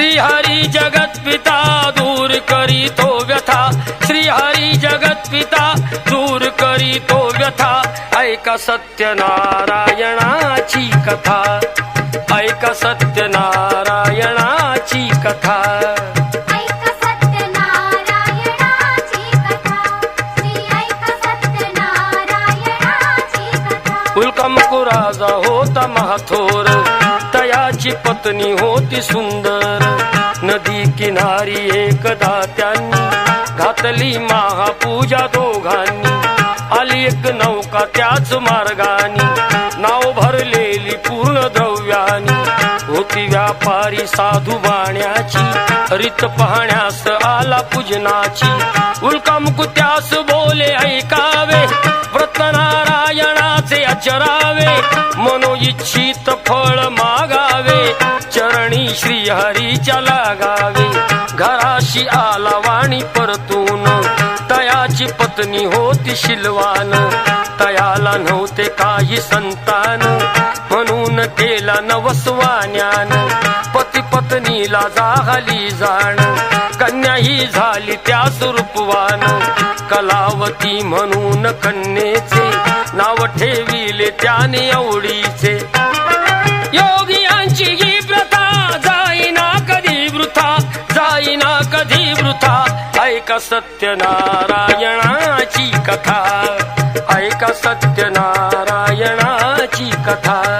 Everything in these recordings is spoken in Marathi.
श्रीहरी जगत पिता दूर करी तो व्यथा। श्रीहरी जगत पिता दूर करी तो व्यथा। ऐका सत्यनारायणाची कथा। ऐका सत्यनारायणाची कथा। ऐक सत्यनारायणाची कथा। त्यांची पत्नी होती सुंदर. नदी किनारी एकदा त्यांनी घातली महापूजा दोघांनी. आली एक नौका त्याच मार्गाने. नाव भरलेली पूर्ण द्रव व्यापारी साधू बाण्याची रित पाहण्यास आला पूजनाची. उल्का मुकुत्यास बोले ऐकावे व्रतनारायणाचे अचरावे मनो इच्छित फळ मागावे चरणी श्री हरीच्या लागावे. घराशी आला वाणी परतून तयाची पत्नी होती शिलवान. तयाला नव्हते काही संतान. म्हणून केला नवसवान्यान. पती पत्नीला जाहली जाण. कन्या ही झाली त्या रूपवान कलावती म्हणून कन्येचे नाव ठेविले त्याने आवडीचे. योगियांची ही प्रथा जाईना कधी वृथा जाईना कधी वृथा. ऐका सत्यनारायणाची कथा. ऐका सत्यनारायणाची कथा.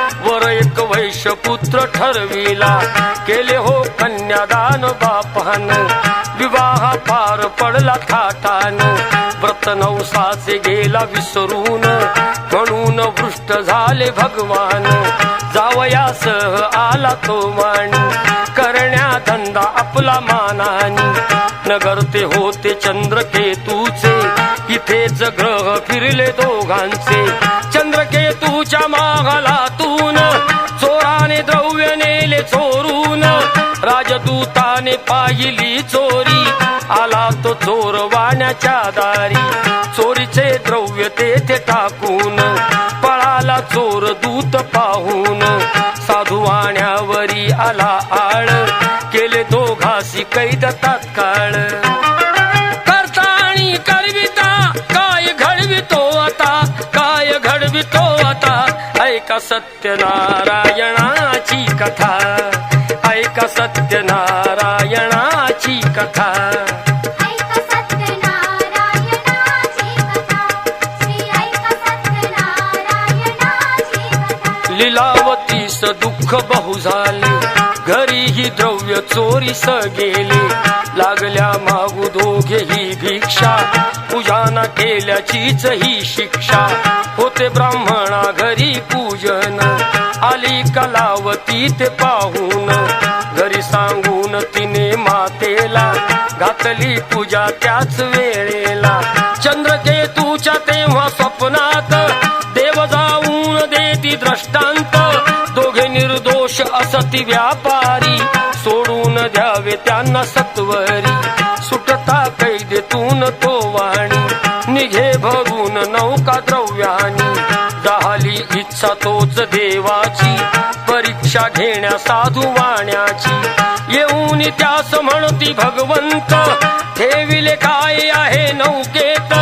वर पुत्र ठरविला. केले हो कन्यादान बापान विवाह पार पडला थाटान. व्रत नवसाचे गेला विसरून. म्हणून वृष्ट झाले भगवान. जावयासह आला तो मान. करण्या धंदा आपला मानानी. नगर ते होते चंद्रकेतूचे. इथेच ग्रह फिरले दोघांचे. चंद्रकेतूच्या मागाला चोरून. राजदूताने पाहिली चोरी. आला तो चोर वाण्याच्या दारी. चोरीचे द्रव्य तेथे टाकून. पळाला चोर दूत पाहून. साधू वाण्यावरी आला आळ. केले दोघासी कैद तात्काळ. सत्यनारायणाची कथा. ऐका सत्यनारायणाची कथा. लिलावतीस दुःख बहु झाले. घरी ही द्रव्य चोरीस गेले. लागल्या मागू दोघे ही पूजा पूजाना केल्याचीच ही शिक्षा. होते ब्राह्मणा घरी पूजन. आली कलावती ते पाहून. घरी सांगून तिने मातेला घातली पूजा त्याच वेळेला. चंद्रकेतूच्या तेव्हा स्वप्नात देव जाऊन देती दृष्टांत दोघे निर्दोष असती व्यापारी. सोडून द्यावे त्यांना सत्वरी. सुटता कैदेतून तो वाणी निघे भरून नौका द्रव्यानी. झाली इच्छा तोच देवाची. परीक्षा घेण्या साधू वाण्याची. येऊन त्यास म्हणती भगवंत ठेविले काय आहे नौकेत?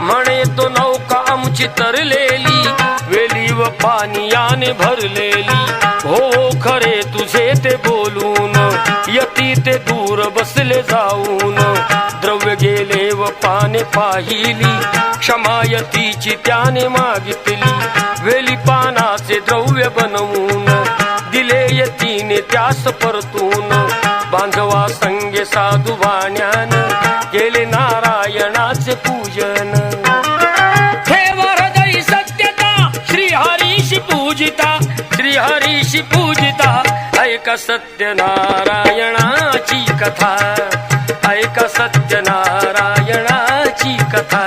म्हणे तो नौका आमची तरलेली. वेली व पानियाने भरलेली. हो, हो खरे तुझे ते बोलून. यती ते दूर बसले जाऊन. पाने पाहिली क्षमायतीची त्याने मागितली. वेली पानाचे द्रव्य बनवून दिले यतीने त्यास परतून. बांधवा संगे साधू वाण्यान केले नारायणाचे पूजन. हे सत्यता श्री हरीशी पूजिता. श्री हरीशी पूजिता ऐका सत्यनारायणाची कथा. ऐका सत्यनारायणाची कथा.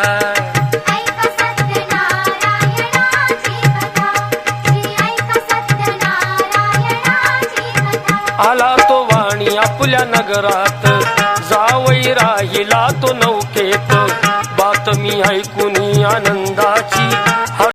आला तो वाणी आपल्या नगरात. जावई राहिला तो नौकेत. बातमी ऐकून आनंदाची